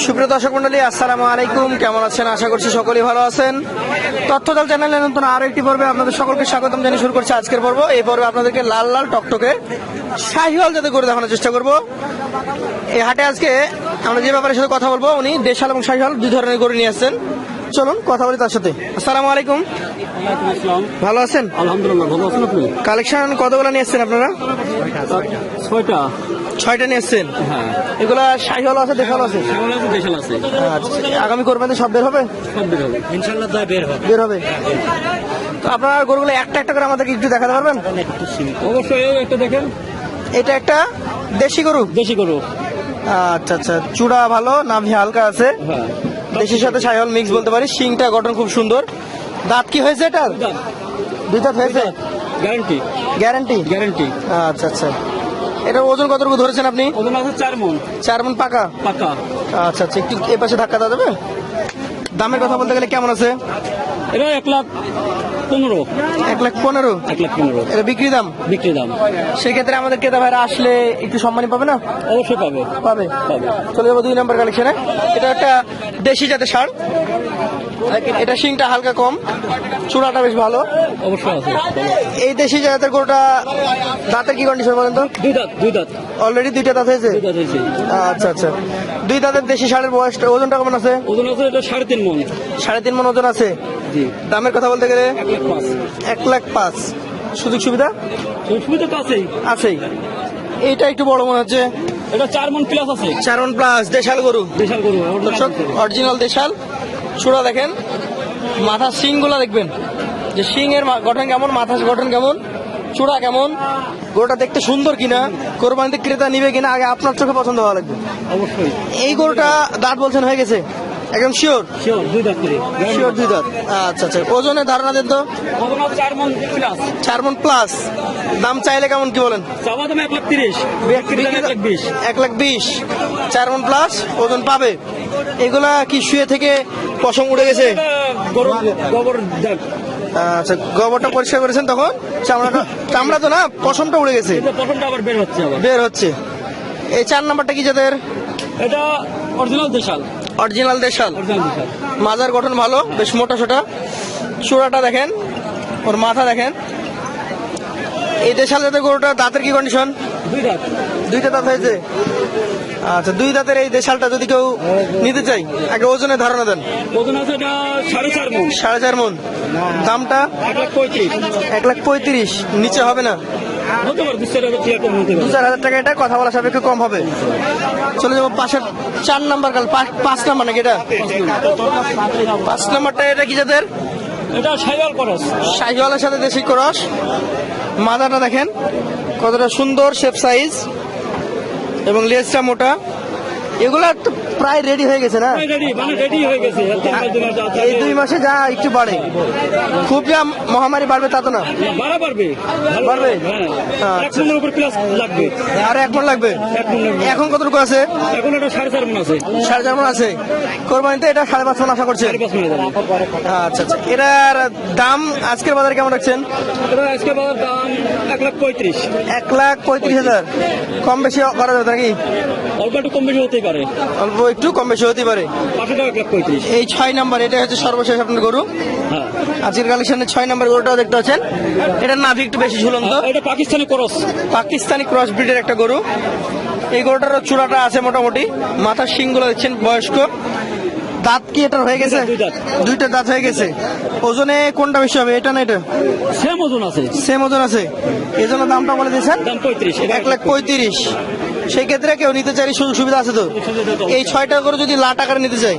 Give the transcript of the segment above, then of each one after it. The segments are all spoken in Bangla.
সুপ্রিয় দর্শক মন্ডলী আসসালামু আলাইকুম। কেমন আছেন? আশা করছি সকলেই ভালো আছেন। তথ্যদল চ্যানেলে নতুন আরও একটি পর্বে আপনাদের সকলকে স্বাগতম জানিয়ে শুরু করছে আজকের পর্ব। এই পর্বে আপনাদেরকে লাল লাল টকটকে শাহিওয়াল যাতে করে দেখানোর চেষ্টা করব। এই হাটে আজকে আমরা যে ব্যাপারে সাথে কথা বলব উনি দেশাল এবং শাহিওয়াল দুই ধরনের গরু নিয়ে আসছেন। চলুন কথা বলি তার সাথে। আসসালামু আলাইকুম। ভালো আছেন? আলহামদুলিল্লাহ ভালো আছেন আপনি? কালেকশন কতগুলো নিয়ে আসছেন আপনারা? ছয়টা। ছয়টা নিয়ে আসছেন? হ্যাঁ। এগুলা শাহিওয়াল আছে দেশাল আছে? দেশাল আছে। আচ্ছা আগামী কোরবানিতে সব বের হবে? সব বের হবে। ইনশাল্লাহ বের হবে। বের হবে? তো আপনার গরুগুলো একটা একটা করে আমাদেরকে একটু দেখাতে পারবেন? অবশ্যই একটা দেখেন। এটা একটা দেশি গরু? দেশি গরু। আচ্ছা আচ্ছা চূড়া ভালো নাভি হালকা আছে। হ্যাঁ। দেশির সাথে সাইহল মিক্স বলতে পারি শিংটা গঠন খুব সুন্দর। দাঁত কি হয়েছে এটার? দুই দাঁত হয়েছে? গ্যারান্টি গ্যারান্টি গ্যারান্টি আচ্ছা আচ্ছা। এটা ওজন কতটুকু ধরেছেন আপনি? ওজন আছে চার মন। চার মন পাকা? পাকা। আচ্ছা আচ্ছা একটু এ পাশে ধাক্কা দেওয়া যাবে? দামের কথা বলতে গেলে কেমন আছে? এটা এক লাখ পনেরো। এক লাখ পনেরো? এক লাখ পনেরো। এটা বিক্রি দাম? বিক্রি দাম। সেক্ষেত্রে আমাদের ক্রেতা ভাইরা আসলে একটু সম্মানী পাবে না? অবশ্যই পাবে। পাবে? পাবে। চলে যাব দুই নম্বর কালেকশনে এটা একটা দেশি জাতের সার এটা শিংটা হালকা কম। চূড়াটা বেশ ভালো। অবশ্যই আছে। এই দেশি জাতের গরুটা দাঁতের কি কন্ডিশন বলেন তো? দুই দাঁত দুই দাঁত। অলরেডি দুইটা দাঁত হয়েছে? আচ্ছা আচ্ছা। দুই দাঁতের দেশি সারের বয়সটা ওজনটা কেমন আছে? ওজন আছে এটা সাড়ে তিন মন। সাড়ে তিন মন ওজন আছে। জি। দামের কথা বলতে গেলে? এক লাখ পাঁচ। সুযোগ সুবিধা? সুবিধা তো আছেই। আছেই। এইটা একটু বড় মনে হচ্ছে। এটা চার মন প্লাস আছে। চারণ প্লাস দেশাল গরু। দেশাল গরু অরিজিনাল দেশাল চূড়া দেখেন। মাথার শিংগুলা দেখবেন। যে শিং এর গঠন কেমন মাথার গঠন কেমন চূড়া কেমন। গরুটা দেখতে সুন্দর কিনা কোরবানিতে ক্রেতা নিবে কিনা আগে আপনার চোখে পছন্দ হওয়া লাগবে। অবশ্যই। এই গরুটা দাঁত বলছেন হয়ে গেছে? একদম শিওর শিওর দুই দাঁত করে। শিওর দুই দাঁত। আচ্ছা আচ্ছা। ওজনের ধারণা দেন তো। ওজন চার মন প্লাস চার মন প্লাস দাম চাইলে কেমন কি বলেন? চাওয়া দাম এক লাখ তিরিশ। এক লাখ বিশ। চার মন প্লাস ওজন পাবে। এগুলা কি শুয়ে থেকে পশম উড়ে গেছে? গোবর আচ্ছা গোবরটা পরিষ্কার করেছেন তখন? চামড়াটা চামড়া তো না পশমটা উড়ে গেছে। আবার বের হচ্ছে বের হচ্ছে। এই চার নাম্বারটা কি যাদের এটা অরিজিনাল দেশাল। অরিজিনাল দেশাল। মাজার গঠন ভালো বেশ মোটা সোটা। চূড়াটা দেখেন ওর মাথা দেখেন। এই দেশাল জাতের গরুটা দাঁতের কি কন্ডিশন দুইটা দাঁত হয়েছে। আচ্ছা দুই দাঁতের এই দেশালটা যদি কেউ নিতে চাই আগে ওজনের ধারণা দেন। ওজন সাড়ে চার মন। দামটা এক লাখ পঁয়ত্রিশ। নিচে হবে না। দু চার হাজার টাকা এটা কথা বলা সাপেক্ষে কম হবে। চলে যাব পাশের চার নাম্বার কাল পাঁচ- নাম্বার নাকি এটা? পাঁচ নাম্বারটা এটা কি যাদের এটা সাইওয়াল করস। সাথে দেশি ক্রস। মাথাটা দেখেন কতটা সুন্দর শেপ সাইজ এবং লেজটা মোটা। এগুলা প্রায় রেডি হয়ে গেছে না। এই দুই মাসে যা একটু বাড়ে। খুব যা মহামারী বাড়বে তা তো না? বাড়বে? হ্যাঁ। লাগবে। আর এক মন লাগবে? এখন কতটুকু আছে? এখন এটা সাড়ে চার মন আছে। সাড়ে চার মন আছে। কোরবানিতে এটা সাড়ে পাঁচ মন আশা করছে আচ্ছা আচ্ছা। এটার দাম আজকের বাজারে কেমন রাখছেন? বাজার দাম এক লাখ পঁয়ত্রিশ। এক লাখ পঁয়ত্রিশ হাজার। কম বেশি করা যাবে নাকি? অল্প একটু কম বেশি হতেই পারে। অল্প একটু কম বেশি হতে পারে। এই ছয় নাম্বার এটা হচ্ছে সর্বশেষ আপনার গরু। হ্যাঁ। আজকের কালেকশনের ছয় নাম্বার গরুটাও দেখতে পাচ্ছেন। এটার নাভি একটু বেশি ঝুলন্ত। এটা পাকিস্তানি করস। পাকিস্তানি ক্রস ব্রিডের একটা গরু। এই গরুটারও চূড়াটা আছে মোটামুটি। মাথার শিংগুলো দেখছেন বয়স্ক। দাঁত কি এটার হয়ে গেছে? দুইটা দাঁত। হয়ে গেছে। ওজনে কোনটা বেশি হবে এটা না এটা? সেম ওজন আছে। সেম ওজন আছে। এই জন্য দামটা বলে দিয়েছেন? এক লাখ পঁয়ত্রিশ। সেই ক্ষেত্রে কেউ নিতে চাই সুযোগ সুবিধা আছে তো? এই ছয়টা করে যদি লাট আকারে নিতে চাই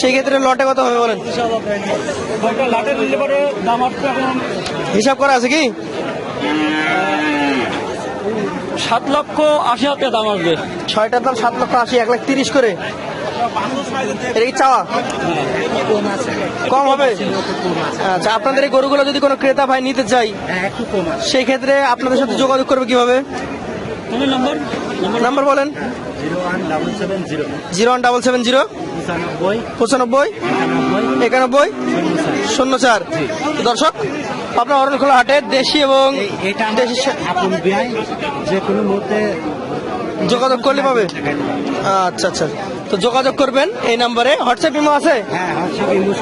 সেই ক্ষেত্রে লটে কত হবে বলেন? লাটের নিলে পরে দাম আসবে এখন হিসাব করা আছে কি? সাত লক্ষ আশি হাজার দাম আসবে। ছয়টার দাম সাত লক্ষ আশি এক লাখ তিরিশ করে। এটা কি চাওয়া? কম হবে? আচ্ছা আপনাদের এই গরুগুলো যদি কোনো ক্রেতা ভাই নিতে চাই সেই ক্ষেত্রে আপনাদের সাথে যোগাযোগ করবে কীভাবে? নম্বর নম্বর নাম্বার বলেন। Zero one double seven zero. পঁচানব্বই। একানব্বই। শূন্য চার। দর্শক আপনার অরণখোলা হাটে দেশি এবং যে কোনো মুহূর্তে যোগাযোগ করলে পাবে? আচ্ছা আচ্ছা। তো যোগাযোগ করবেন এই নাম্বারে। হোয়াটসঅ্যাপ ইমো আছে? হ্যাঁ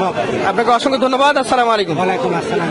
সব আপনাকে অসংখ্য ধন্যবাদ। আসসালামু আলাইকুম। ওয়ালাইকুম আসসালাম।